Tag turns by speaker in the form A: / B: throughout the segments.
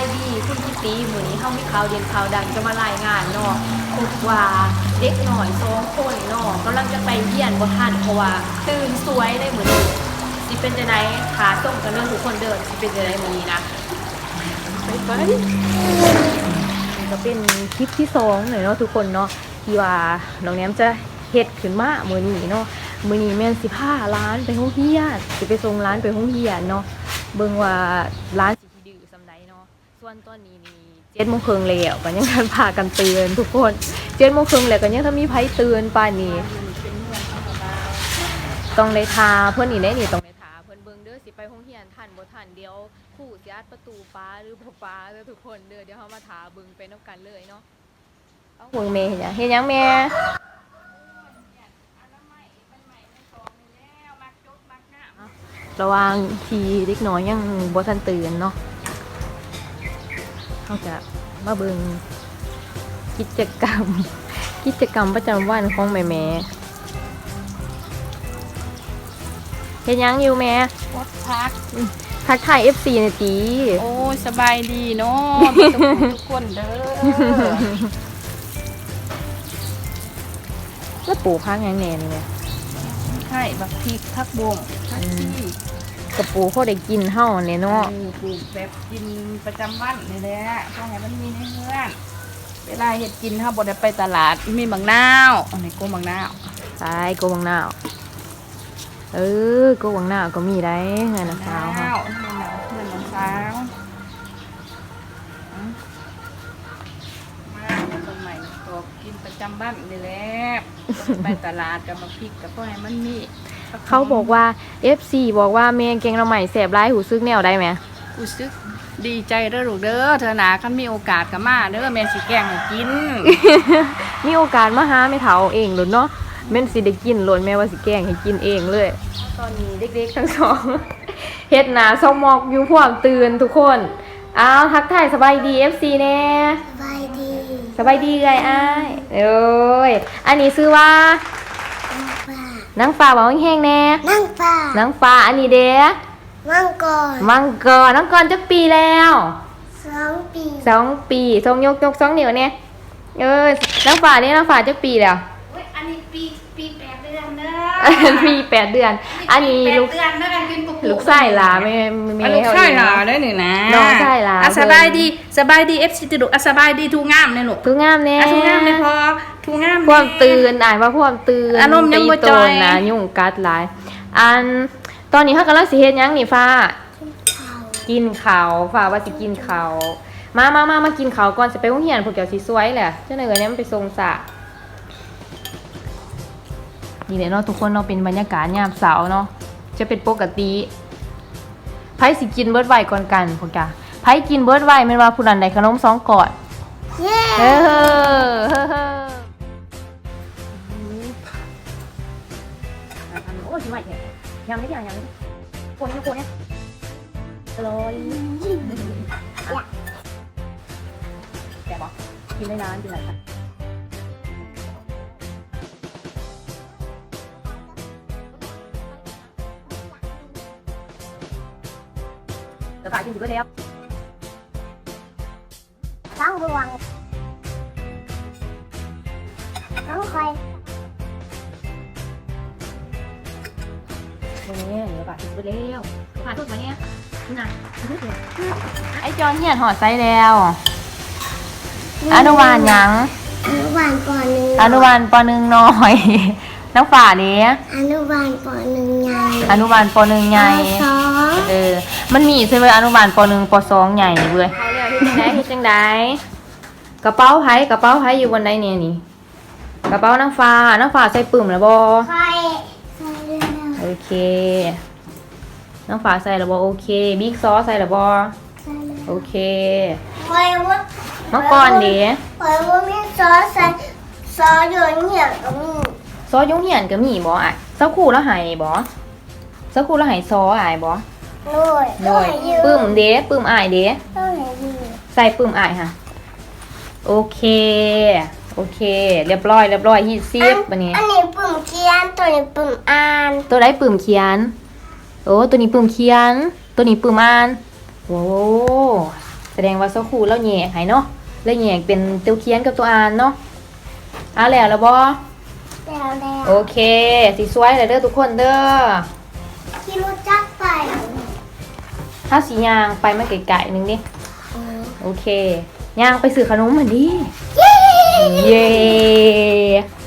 A: ายดีคุณพี่ตีมือนี้เฮามีข่าวเด่นข่าวดังจะมารายงานเนาะพบว่าเด็กหน่อยสองคนเนาะกำลังจะไปเยี่ยนบ่ทันเพราะว่าตื่นสวยได้เหมือนนี้สิเป็นจังไดขาส่งกันเรื่องทุกคนเดินสิเป็นจังไดมื้อนี้นะไปไปนี่ก็เป็นคลิปที่สองเลยเนาะทุกคนเนาะที่ว่าน้องแนมจะเฮ็ดขึ้นมามือนี้เนาะมือนี้แม่นสิพาร้านไปโรงเรียนสิไปส่งร้านไปโรงเรียนเนาะเบิ่งว่าร้าน วนตอนนี้นี่เจ็ดโมงครึ่งแล้วก็ยังทันพากันเตือนทุกคนเจ็ดโมงครึ่งแล้วก็ยังถ้ามีไผเตือนป่านนี้ต้องได้ทาเพิ่อนนี่ได้นี่ต้องได้ทาเพิ่อนเบิ่งเด้อสิไปห้องเรียนทันบ่ทันเดียวคู่สิอัดประตูฟ้าหรือบ่ฟ้าเด้อทุกคนเด้อเดี๋ยวเฮามาทาเบิ่งไปนํกันเลยเนาะเอาเบิ่งแม่เฮ็ดหยังเฮ็ดหยังแม่ระวังทีเด็กน้อยยังบ่ทันตื่นเนาะ เขาจะมาเบิ่งกิจกรรม กิจกรรมประจำวันของแม่แม่ๆเฮ็ดหยังอยู่แม่
B: วดพัก
A: ทักทาย FC หน่อยติ
B: โอ้ยสบายดีเนาะทุกคนทุกคนเด้อ
A: แล้วปลูกพักหยังแหน่นี่แม่
B: ไข่บักพริกผักบงผักชี
A: กระปูเขาได้กินเฮาเนี่ยเนาะ
B: เออปลูกแบบกินประจำวันนี่แหละต้องให้มันมีในเฮือนเวลาเฮ็ดกินถ้าบ่ได้ไปตลาดมีบักนาวอันนี้กูบักนาว
A: ใช่โกวังนาวเออโกวังนาวก็มีได้งานนะสาวค่ะ
B: นาวเพื่อนน้ำเพื่อนน้ำสาวอืมมาคนใหม่ก็กินประจำบ้านนี่แหละบ่ได้ไปตลาดกับมาพริกกับพ่อให้มันมีผัหม
A: เขาบอกว่า FC บอกว่าเมงเกงเราใหม่แสบร้ายหูซึกแนวได้ไหม
B: รู้สึกดีใจเด้อลูกเด้อเธอหนาคันมีโอกาสก็มาเด้อแม่สิแกล้งให้กิน
A: มีโอกาสมาหาไม่เถาเองหรือเนาะแม่นสิได้กินโลนแม่ว่าสิแกล้งให้กินเองเลย ตอนนี้เด็กๆทั้งสองเฮ็ดหนาซอมมอกอยู่พวกตื่นทุกคนอ้าวทักทายสบายดี FC แน่
C: สบายดี
A: สบายดีเลยอ้ายเอ้ยอันนี้ซื้อว่า
C: นั่งฟ้า นา
A: งฟ้าบอกแห้งๆแน่
C: นั่งฟ้านา
A: งฟ้าอันนี้เด้
C: มังกร
A: มังกรน้องกรจักปีแล้ว
C: สองปี
A: สองปีทรงยกยกสองนิ้วเนี่ยเออนางฟ้าเนี่ยนางฟ้าจักปีแล้ว
B: อันนี้ปีปีแปดเดือนเด้อ
A: มีแปดเดือน อันนี้ลูก
B: เดือนเด้อกันเป็นปุ๊ก
A: ลูกไส้หลาไม่ไม่
B: ลูกไส้หลา
A: เอ
B: ได้หนึ่งนะ
A: น้องไส้หลา
B: อะสบายดีสบายดีเอฟซีติดุอะสบายดีทูงามเลยลูก
A: ทุกงามเนี่ย
B: อะทูงามเลยพอ ทูงาม
A: พวามตื่นอ่านว่าพวามตื่น
B: อารมณ์ยังบ่
A: ตีโต
B: จอย
A: นนะยุ่งกัดหลาย อันตอนนี้เขากำลังสิเฮ็ดหยังนี่ฟ้า
C: เขา
A: กินข้าวฟ้าว่าสิกินข้าวมามามามากินข้าวก่อนจะไปโรงเรียนพวกเกี่ยวสิสวยแหละเจ้าหน่อยเนี่ยมันไปทรงสระนี่แหละเนาะทุกคนเนาะเป็นบรรยากาศยามเสาร์เนาะจะเป็นปกติไผสิกินเบิร์ดไวก่อนกันพวกจ้ะไผกินเบิร์ดไวแม่นว่าผู้นั้นได้ขนมสองกอด
C: เย้
A: เฮ้อเฮ้อเฮ้อเฮ้อ ยำนิดเดียวยำนิดโกนเนี่ยโกนเนี่ยอร่อยแกบอกกินได้นานกินหลายครั้งจะฝากกินอยู่ก็แล้ว
C: ต้องบวงต้องคอย
A: วันนี้เดี๋ยวฝากกินไปแล้วฝากทุกวันเนี้ยน่ะไอจอนเหียนหอดไซแล้วอนุบาลหยัง
C: อนุบาลปหนึ่ง
A: อนุบาลปหนึ่งหน่อย น้ำฝาเนี้ย
C: อนุบาลปหนึ่งใหญ่
A: อนุบาลปหนึ่งใหญ่
C: สอง
A: เออ มันมีใช่ไหมอนุบาลปหนึ่งปสองใหญ่เว้ยเขาเรียกที่จังไดที่จังไดกระเป๋าไผ่กระเป๋าไผ่อยู่บนใดเนี่ยนี่ กระเป๋าน้ำฟ้าน้ำฟ้าใส่ปุ่มแล้วบอ
C: คอยใส่เรื่อง
A: โอ เคน้ำฟ้าใส่แล้วบอโอเคบิ๊กซอสใส่แล้วบอ
C: ใส่เรื่อง
A: โอเค
C: คอยว่า
A: เมื่อก่อนเดี๋ย
C: คอยว่ามีซอสใส่ซอสโยนเหยียบกับมี
A: ซอยุ่งเหียนก็มีบออะสักครู่แล้วหายบอสักครู่แล้วหายซออายบอ
C: ด้วย
A: โด
C: ต้อง
A: ย
C: ให้ยืด
A: ปึ้มเด้ปึ้มอายเด้
C: ต้องให้ยืด
A: ใส่ปึ้มอายค่ะ โอเคโอเค เรียบร้อยเรียบร้อยฮีทซีฟอันนี้
C: อันนี้ปุ่มเขียน ตัวนี้ปุ่มอ่าน
A: ตัวไหนปึ้มเขียน โอ้ตัวนี้ปึ้มเขียน ตัวนี้ปึ้มอ่าน โอ้แสดงว่าเซาคูแล้วแยกให้เนาะแล้วแยกเป็นตัวเขียนกับตัวอ่านเนาะอะแล้วแล้วบ่
C: แล้วแล้ว
A: โอเคสิสวยเลยเด้อทุกคนเด้อ
C: ที่รู้จักไป
A: ถ้าสียางไปมาไกลๆหนึงดิ
C: เออ
A: โอเคย่างไปซื้อขนมเหมือนดิ
C: เย้
A: เ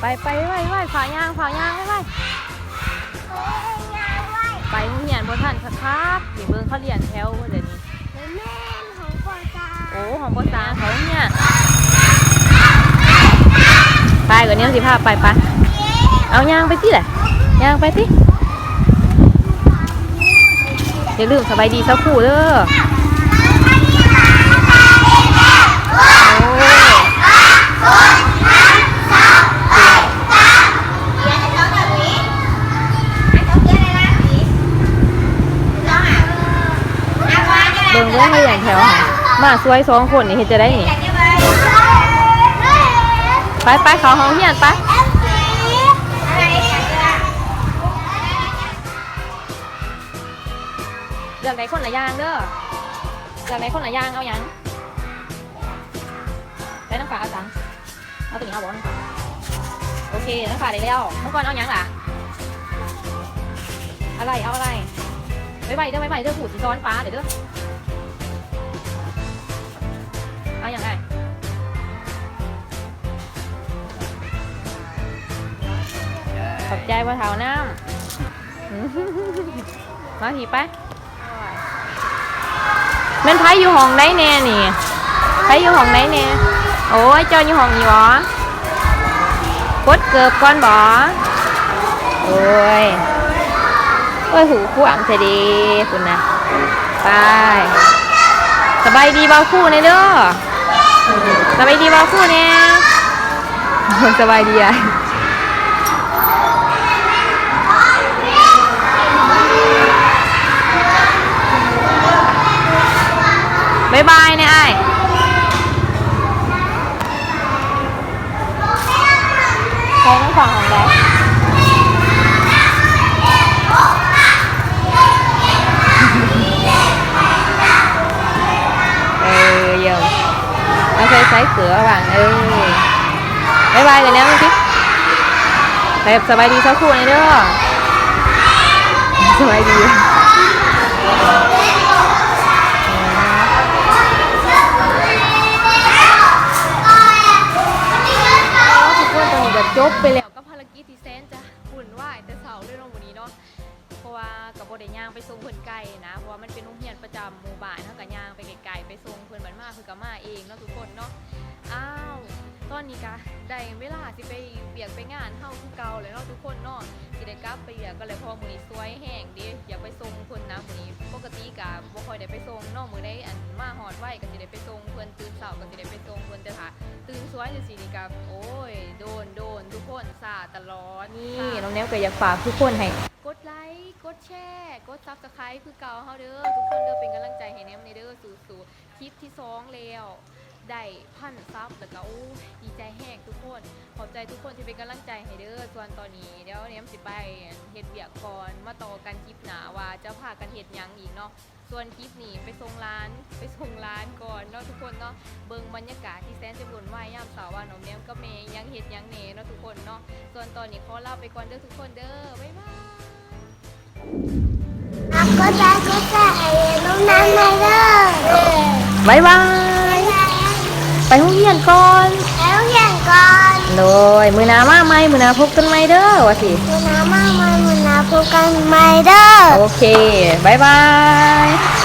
A: ไปไปไว้ไว้ฝ่ายางฝ่ายางไว้ไว้ไปโรงเรียนบ่ทันคักครับเดี๋ยวเบิ่งเขาเรียนแถวเดี๋ยวนี้
C: แม่ของพ่อจ้า
A: โอ้ของบ่ตาเขาเนี่ยไปก่อนนี้สิพาไปไปเอายางไปที่ไหนยางไปที่อย่าลืมสบายดีสักครู่เด้อโอ้ย เบิ่ งเบิ่งให้อย่างแถวหามาสวยสองคนนี่เฮ็ดจะได้นี่ไปไปเขาห้องเฮียนไปเลือกไหนคนละย่างเด้อเลือกไหนคนละย่างเอายังได้น้ำปลาเอาจังเอาตัวนี้เอาบ่น้ำปลโอเคน้ำปลาได้แล้วเมื่อก่อนเอายังล่ะอะไรเอาอะไรไว้ไว้เด้อไว้ไว้เด้อผูดสีซ้อนฟ้าเดี๋ยวเด้อ บใจว่าเท้าน้ำมาผีไปม่นไผอยู่ห้องไหนแน่นี่ไผอยู่ห้องไหนแน่โอ้ยจ้าอยู่ห้องนี้บ่กดเกือบก่อนบ่โอ้ยโอ้ยหูคู่อ่างเสดีคุณนะไปสบายดีบ่าคู่เนี่ยเด้อสบายดีบ่าคู่เนี่ยสบายดีอะ บายบายเนี่ยไอ้ายใครต้องฟังของแดกเออเยี่ยมเอาใส่ใส่เกลือว่างเออบายบายกันแล้วมั้งพี่แบบสบายดีสักครู่นี่เด้อสบายดี ทุกคนตอนนี้แบบ จบไปแล้วก็ภารกิจที่แสนจะหุ่นวายแต่เสาร์ด้วยเนาะวันนี้เนาะเพราะว่ากับโบได้ย่างไปส่งเพื่อนไก่นะเพราะว่ามันเป็นโรงเรียนประจำหมู่บ้านเท่ากับย่างไปไกลๆไปส่งเพื่อนบันมาคือกับมาเองเนาะทุกคนเนาะอ้าวตอนนี้กะได้เวลาสิไปเบียกไปงานเฮาคือเก่าเลยเนาะทุกคนเนาะสิได้กลับไปเบียกก็เลยพอมือนี้สวยแห้งดิอยากไปส่งเพื่อนนะมือนี้ปกติกะบ่ค่อยได้ไปส่งเนาะมือได้อันมาหอดไว้ก็สิได้ไปส่งเพื่อนตื่นเช้าก็สิได้ไปส่งเพื่อนแต่ถ้าตื่นสวยจังสินี่กับโอ้ นทุกคนสาตลอดนี่น้องแนวก็อยากฝากทุกคนให้กดไลค์กดแชร์กดซับสไครต์คือเก่าเฮาเด้อทุกคนเด้อเป็นกำลังใจให้แนมในเด้อสู่สู่คลิปที่สองแล้ว ได้พันซับแล้วก็โอ้ดีใจแห้งทุกคน ขอบใจทุกคนที่เป็นกำลังใจให้เด้อส่วนตอนนี้เดี๋ยวเนี้ยมสิไปเฮ็ดเบียกก่อนมาต่อกันคลิปหนาว่าจะพากันเฮ็ดหยังอีกเนาะส่วนคลิปนี้ไปส่งร้านไปส่งร้านก่อนเนาะทุกคนเนาะเบิ่งบรรยากาศที่แสนจะบุญวายยามเสาร์ว่าน้องเนี้ยมก็เมย์ยังเฮ็ดหยังเน่เนาะทุกคนเนาะส่วนตอนนี้ขอลาไปก่อนเด้อทุกคนเด้อบ๊ายบาย
C: อะก็จะก็จะ
A: ไปห้องเรียนก่อน
C: อย่างก่อน
A: โดยมือหนามาไหมมือหนาพบกันไหมเด้อว่าสิ
C: ลูกน้ำมามาลูกน้ำพบกันใหม่เด้อ
A: โอเคบ๊ายบาย